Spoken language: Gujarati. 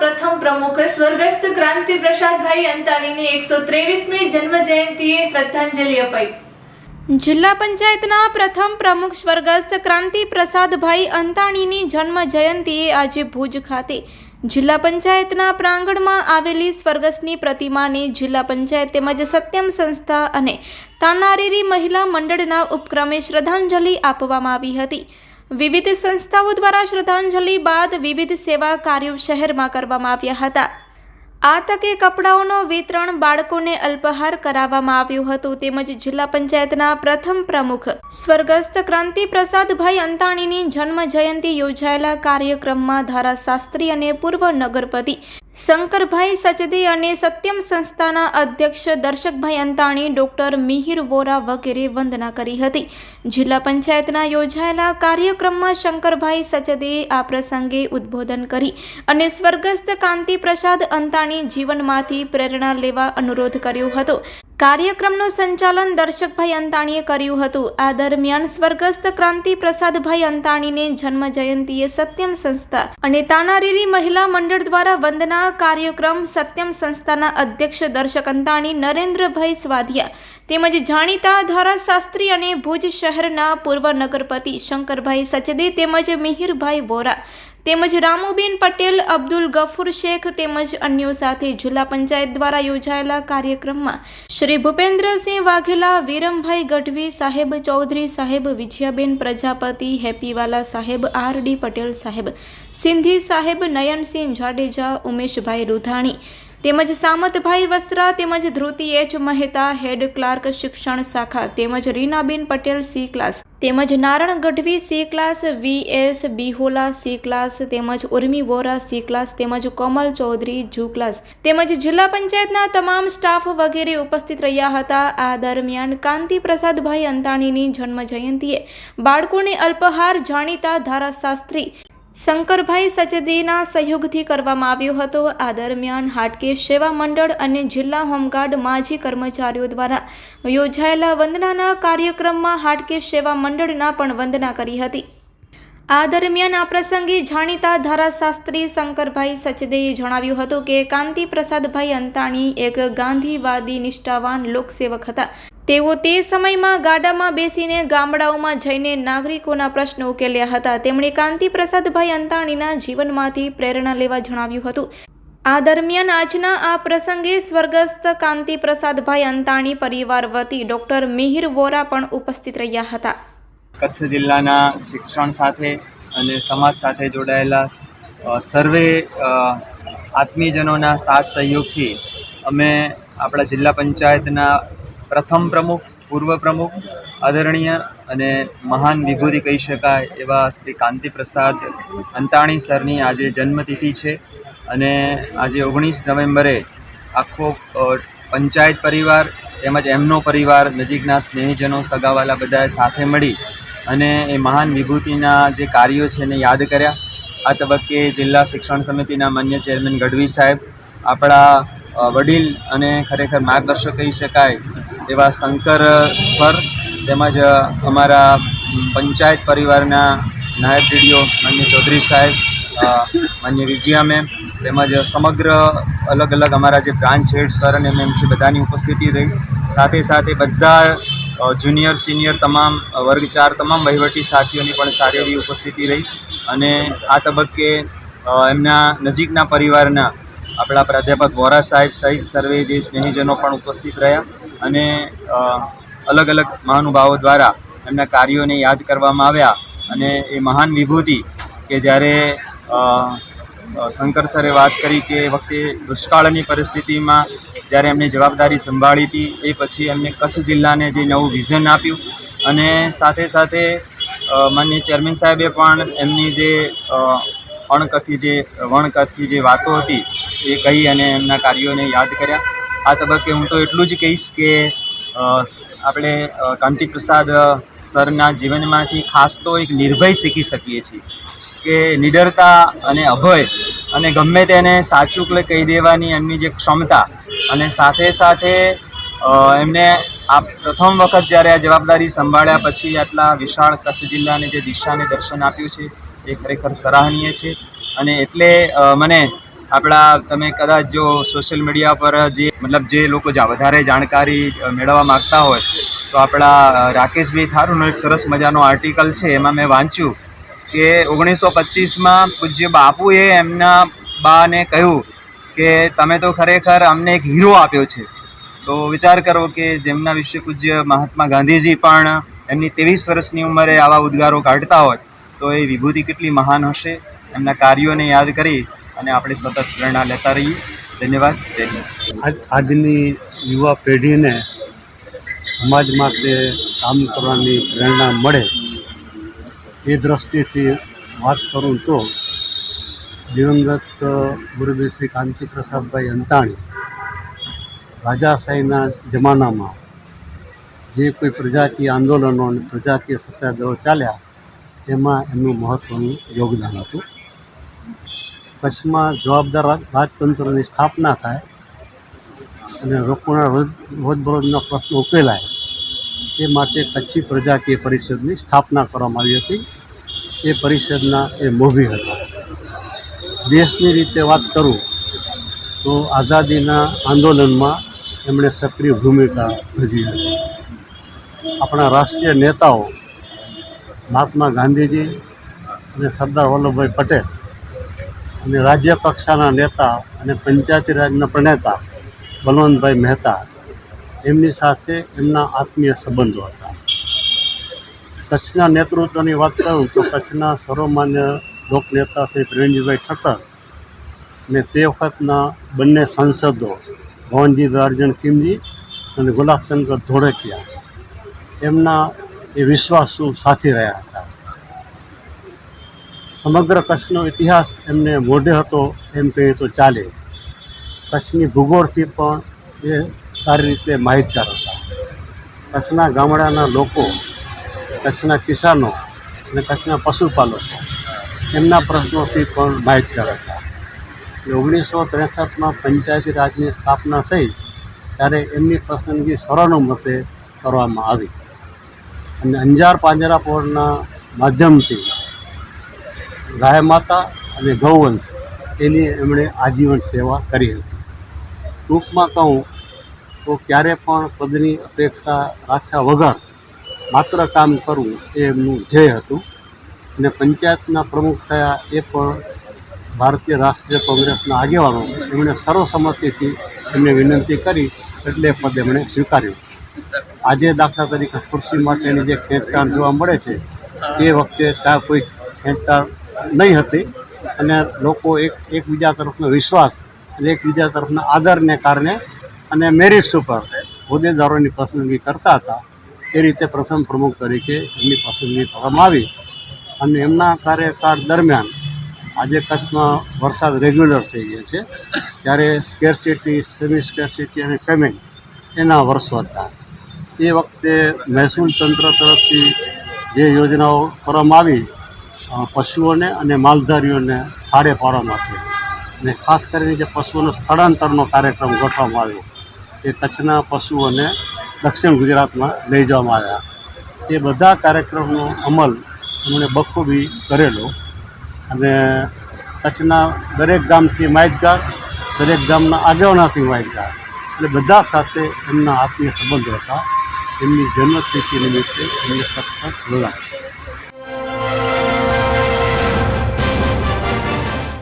પ્રથમ પ્રમુખ સ્વર્ગસ્થ ક્રાંતિ પ્રસાદભાઈ અંતાણીની એકસો ત્રેવીસમી જન્મ જયંતિએ શ્રદ્ધાંજલિ અપાઈ. જિલ્લા પંચાયતના પ્રથમ પ્રમુખ સ્વર્ગસ્થ ક્રાંતિ પ્રસાદભાઈ અંતાણીની જન્મ જયંતિએ આજે ભુજ ખાતે જિલ્લા પંચાયતના પ્રાંગણમાં આવેલી સ્વર્ગસ્થની પ્રતિમાને જિલ્લા પંચાયત તેમજ સત્યમ સંસ્થા અને તાનારીરી મહિલા મંડળના ઉપક્રમે શ્રદ્ધાંજલિ આપવામાં આવી હતી. વિવિધ સંસ્થાઓ દ્વારા શ્રદ્ધાંજલિ બાદ વિવિધ સેવા કાર્યો શહેરમાં કરવામાં આવ્યા હતા. આ તકે કપડાઓનો વિતરણ બાળકોને અલ્પહાર કરાવવામાં આવ્યું હતું તેમજ જિલ્લા પંચાયતના પ્રથમ પ્રમુખ સ્વર્ગસ્થ ક્રાંતિ પ્રસાદભાઈ અંતાણીની જન્મ જયંતિ યોજાયેલા કાર્યક્રમમાં ધારાશાસ્ત્રી અને પૂર્વ નગરપતિ શંકરભાઈ સચદે અને સત્યમ સંસ્થાના અધ્યક્ષ દર્શકભાઈ અંતાણી ડોક્ટર મિહિર વોરા વગેરે વંદના કરી હતી. જિલ્લા પંચાયતના યોજાયેલા કાર્યક્રમમાં શંકરભાઈ સચદે આ પ્રસંગે ઉદ્બોધન કરી અને સ્વર્ગસ્થ કાંતિ પ્રસાદ અંતાણી જીવનમાંથી પ્રેરણા લેવા અનુરોધ કર્યો હતો. કાર્યક્રમનું સંચાલન દર્શકભાઈ અંતાણીએ કર્યું હતું. આ દરમિયાન સ્વર્ગસ્થ ક્રાંતિ પ્રસાદભાઈ અંતાણીને જન્મ જયંતિએ સત્યમ સંસ્થા અને તાનારીરી મહિલા મંડળ દ્વારા વંદના કાર્યક્રમ સત્યમ સંસ્થાના અધ્યક્ષ દર્શક અંતાણી, નરેન્દ્રભાઈ સ્વાધિયા તેમજ જાણીતા ધારાશાસ્ત્રી અને ભુજ શહેરના પૂર્વ નગરપતિ શંકરભાઈ સચદે તેમજ મિહિરભાઈ વોરા તેમજ રામુબેન પટેલ, અબ્દુલ ગફુર શેખ તેમજ અન્યો સાથે જિલ્લા પંચાયત દ્વારા યોજાયેલા કાર્યક્રમમાં શ્રી ભૂપેન્દ્રસિંહ વાઘેલા, વીરમભાઈ ગઢવી સાહેબ ચૌધરી સાહેબ, વિજયાબેન પ્રજાપતિ, હેપીવાલા સાહેબ, આર ડી પટેલ સાહેબ, સિંધી સાહેબ, નયનસિંહ જાડેજા, ઉમેશભાઈ રૂધાણી તેમજ સામતભાઈ વસ્ત્રા તેમજ Dhruti H Mehta head clerk શિક્ષણ શાખા તેમજ રીનાબેન પટેલ સી ક્લાસ તેમજ Naran Gadhvi C class, V S Bihola C class તેમજ ઉર્મી વોરા સી ક્લાસ તેમજ કોમલ ચૌધરી જુ ક્લાસ તેમજ જિલ્લા પંચાયતના તમામ સ્ટાફ વગેરે ઉપસ્થિત રહ્યા હતા. આ દરમિયાન કાંતિ પ્રસાદભાઈ અંતાણીની જન્મ જયંતિએ બાળકોને અલ્પહાર જાણીતા ધારાશાસ્ત્રી શંકરભાઈ સચદેના સહયોગથી કરવામાં આવ્યો હતો. આ દરમિયાન હાટકેશ સેવા મંડળ અને જિલ્લા હોમગાર્ડ માજી કર્મચારીઓ દ્વારા યોજાયેલા વંદનાના કાર્યક્રમમાં હાટકેશ સેવા મંડળના પણ વંદના કરી હતી. આ દરમિયાન આ પ્રસંગે જાણીતા ધારાશાસ્ત્રી શંકરભાઈ સચદેએ જણાવ્યું હતું કે કાંતિ પ્રસાદભાઈ અંતાણી એક ગાંધીવાદી નિષ્ઠાવાન લોકસેવક હતા. તેઓ તે સમયમાં ગાડામાં બેસીને ગામડાઓમાં જઈને નાગરિકોના પ્રશ્નો ઉકેલ્યા હતા. તેમણે કાંતિ પ્રસાદભાઈ અંતાણીના જીવનમાંથી પ્રેરણા લેવા જણાવ્યું હતું. આ દરમિયાન આજના આ પ્રસંગે સ્વર્ગસ્થ કાંતિ પ્રસાદભાઈ અંતાણી પરિવાર વતી ડોક્ટર મિહિર વોરા પણ ઉપસ્થિત રહ્યા હતા. કચ્છ જિલ્લાના શિક્ષણ સાથે અને સમાજ સાથે જોડાયેલા સર્વે આત્મીજનોના સાથ સહયોગથી અમે આપણા જિલ્લા પંચાયતના પ્રથમ પ્રમુખ, પૂર્વ પ્રમુખ, આદરણીય અને મહાન વિભૂતિ કહી શકાય એવા શ્રી કાંતિ પ્રસાદ અંતાણી સરની આજે જન્મતિથિ છે અને આજે ઓગણીસ નવેમ્બરે આખો પંચાયત પરિવાર તેમજ એમનો પરિવાર નજીકના સ્નેહીજનો, સગાવાલા બધાએ સાથે મળી અને એ મહાન વિભૂતિના જે કાર્યો છે એને યાદ કર્યા. આ તબક્કે જિલ્લા શિક્ષણ સમિતિના માન્ય ચેરમેન ગઢવી સાહેબ, આપણા વડીલ અને ખરેખર માર્ગદર્શક કહી શકાય એવા શંકર સર તેમજ અમારા પંચાયત પરિવારના નાયબ ડીડીઓ માન્ય ચૌધરી સાહેબ માન્ય વિજયા મેમ તેમજ સમગ્ર અલગ અલગ અમારા જે બ્રાન્ચ હેડ સર અને મેમ છે બધાની ઉપસ્થિતિ રહી. સાથે સાથે બધા જુનિયર, સિનિયર તમામ વર્ગ ચાર તમામ વહીવટી સાથીઓની પણ સારી એવી ઉપસ્થિતિ રહી. અને આ તબક્કે એમના નજીકના પરિવારના આપણા પ્રાધ્યાપક વોરા સાહેબ સહિત સર્વે જે સ્નેહીજનો પણ ઉપસ્થિત રહ્યા અને અલગ અલગ મહાનુભાવો દ્વારા એમના કાર્યોને યાદ કરવામાં આવ્યા અને એ મહાન વિભૂતિ કે જ્યારે શંકર સરે વાત કરી કે એ વખતે દુષ્કાળની પરિસ્થિતિમાં જ્યારે એમને જવાબદારી સંભાળી હતી, એ પછી એમને કચ્છ જિલ્લાને જે નવું વિઝન આપ્યું અને સાથે સાથે માન્ય ચેરમેન સાહેબે પણ એમની જે અણકથી જે, વણકથી જે વાતો હતી એ કહી અને એમના કાર્યોને યાદ કર્યા. આ તબક્કે હું તો એટલું જ કહીશ કે આપણે કાંતિ કાંતિપ્રસાદ સરના જીવનમાંથી ખાસ તો એક નિર્ભય શીખી શકીએ છીએ કે નિડરતા અને અભય અને ગમે તેને સાચું કહી દેવાની એમની જે ક્ષમતા અને સાથે સાથે એમને આ પ્રથમ વખત જ્યારે આ જવાબદારી સંભાળ્યા પછી આટલા વિશાળ કચ્છ જિલ્લાને જે દિશાને દર્શન આપ્યું છે, એ ખરેખર સરાહનીય છે. અને એટલે મને આપણા તમે કદાચ જો સોશિયલ મીડિયા પર જે, મતલબ જે લોકો વધારે જાણકારી મેળવવા માગતા હોય, તો આપણા રાકેશભાઈ થારુનો એક સરસ મજાનો આર્ટિકલ છે, એમાં મેં વાંચ્યું કે ઓગણીસો પચીસમાં પૂજ્ય બાપુએ એમના બાને કહ્યું કે તમે તો ખરેખર અમને એક હીરો આપ્યો છે. તો વિચાર કરો કે જેમના વિશે પૂજ્ય મહાત્મા ગાંધીજી પણ એમની ત્રેવીસ વર્ષની ઉંમરે આવા ઉદ્ગારો કાઢતા હોય, તો એ વિભૂતિ કેટલી મહાન હશે? એમના કાર્યોને યાદ કરી અને આપણે સતત પ્રેરણા લેતા રહીએ. ધન્યવાદ. જય હિન્દ. આજ આજની યુવા પેઢીને સમાજ માટે કામ કરવાની પ્રેરણા મળે એ દ્રષ્ટિથી વાત કરું તો દિવંગત ગુરુદેવ શ્રી કાંતિપ્રસાદભાઈ અંતાણી રાજાશાહીના જમાનામાં જે કોઈ પ્રજાકીય આંદોલનો અને પ્રજાકીય સત્યાગ્રહો ચાલ્યા એમાં એમનું મહત્ત્વનું યોગદાન હતું. કચ્છમાં જવાબદાર રાજ- રાજતંત્રની સ્થાપના થાય અને લોકોના રોજ રોજબરોજના પ્રશ્નો ઉકેલાય, એ માટે કચ્છી પ્રજાકીય પરિષદની સ્થાપના કરવામાં આવી હતી. એ પરિષદના એ મોભી હતા. દેશની રીતે વાત કરું તો આઝાદીના આંદોલનમાં એમણે સક્રિય ભૂમિકા ભજવી હતી. આપણા રાષ્ટ્રીય નેતાઓ મહાત્મા ગાંધીજી અને સરદાર વલ્લભભાઈ પટેલ અને રાજ્ય કક્ષાના નેતા અને પંચાયતી રાજના પ્રણેતા બલવંતભાઈ મહેતા એમની સાથે એમના આત્મીય સંબંધો હતા. કચ્છના નેતૃત્વની વાત કરું તો કચ્છના સર્વમાન્ય લોકનેતા શ્રી પ્રવીણજીભાઈ ઠક્કર અને તે વખતના બંને સાંસદો ભવનજી દાર્જન કિમજી અને ગુલાબશંકર ધોળકિયા એમના એ વિશ્વાસુ સાથી રહ્યા હતા. સમગ્ર કચ્છનો ઇતિહાસ એમને મોઢે હતો એમ કહીએ તો ચાલે. કચ્છની ભૂગોળથી પણ એ સારી રીતે માહિતગાર હતા. કચ્છના ગામડાના લોકો, કચ્છના કિસાનો અને કચ્છના પશુપાલકો એમના પ્રશ્નોથી પણ માહિતગાર હતા. ઓગણીસો ત્રેસઠમાં પંચાયતી રાજની સ્થાપના થઈ ત્યારે એમની પસંદગી સર્વાનુમતે કરવામાં આવી. અને અંજાર પાંજરાપોળના માધ્યમથી ગાય માતા અને ગૌવંશ, એની એમણે આજીવન સેવા કરી હતી. ટૂંકમાં કહું તો ક્યારે પણ પદની અપેક્ષા રાખ્યા વગર માત્ર કામ કરવું એ એમનું ધ્યેય હતું અને પંચાયતના પ્રમુખ થયા એ પણ ભારતીય રાષ્ટ્રીય કોંગ્રેસના આગેવાનો એમણે સર્વસંમતિથી એમને વિનંતી કરી એટલે પદ એમણે સ્વીકાર્યું. આજે દાખલા તરીકે ખુરશી માટેની જે ખેંચતાણ જોવા મળે છે, એ વખતે ત્યાં કોઈ ખેંચતાણ નહીં હતી. અને લોકો એક, એકબીજા તરફનો વિશ્વાસ અને એકબીજા તરફના આદરને કારણે અને મેરિટ્સ ઉપર હોદ્દેદારોની પસંદગી કરતા હતા. એ રીતે પ્રથમ પ્રમુખ તરીકે એમની પસંદગી કરવામાં આવી અને એમના કાર્યકાળ દરમિયાન આજે કચ્છમાં વરસાદ રેગ્યુલર થઈ ગયો છે. ત્યારે સ્કેરસિટી સેમી સ્કેરસિટી અને ફેમિન એના વર્ષો હતા. એ વખતે મહેસૂલ તંત્ર તરફથી જે યોજનાઓ કરવામાં આવી પશુઓને અને માલધારીઓને ભાડે પાડવામાં માટે અને ખાસ કરીને જે પશુઓનો સ્થળાંતરનો કાર્યક્રમ ગોઠવવામાં આવ્યો, એ કચ્છના પશુઓને દક્ષિણ ગુજરાતમાં લઈ જવામાં આવ્યા. એ બધા કાર્યક્રમનો અમલ એમણે બખૂબી કરેલો. અને કચ્છના દરેક ગામથી માહિતગાર દરેક ગામના આગેવાનાથી માહિતગાર એટલે બધા સાથે એમના આત્મીય સંબંધો હતા. એમની જન્મતિથિ નિમિત્તે એમને સખત જોડાય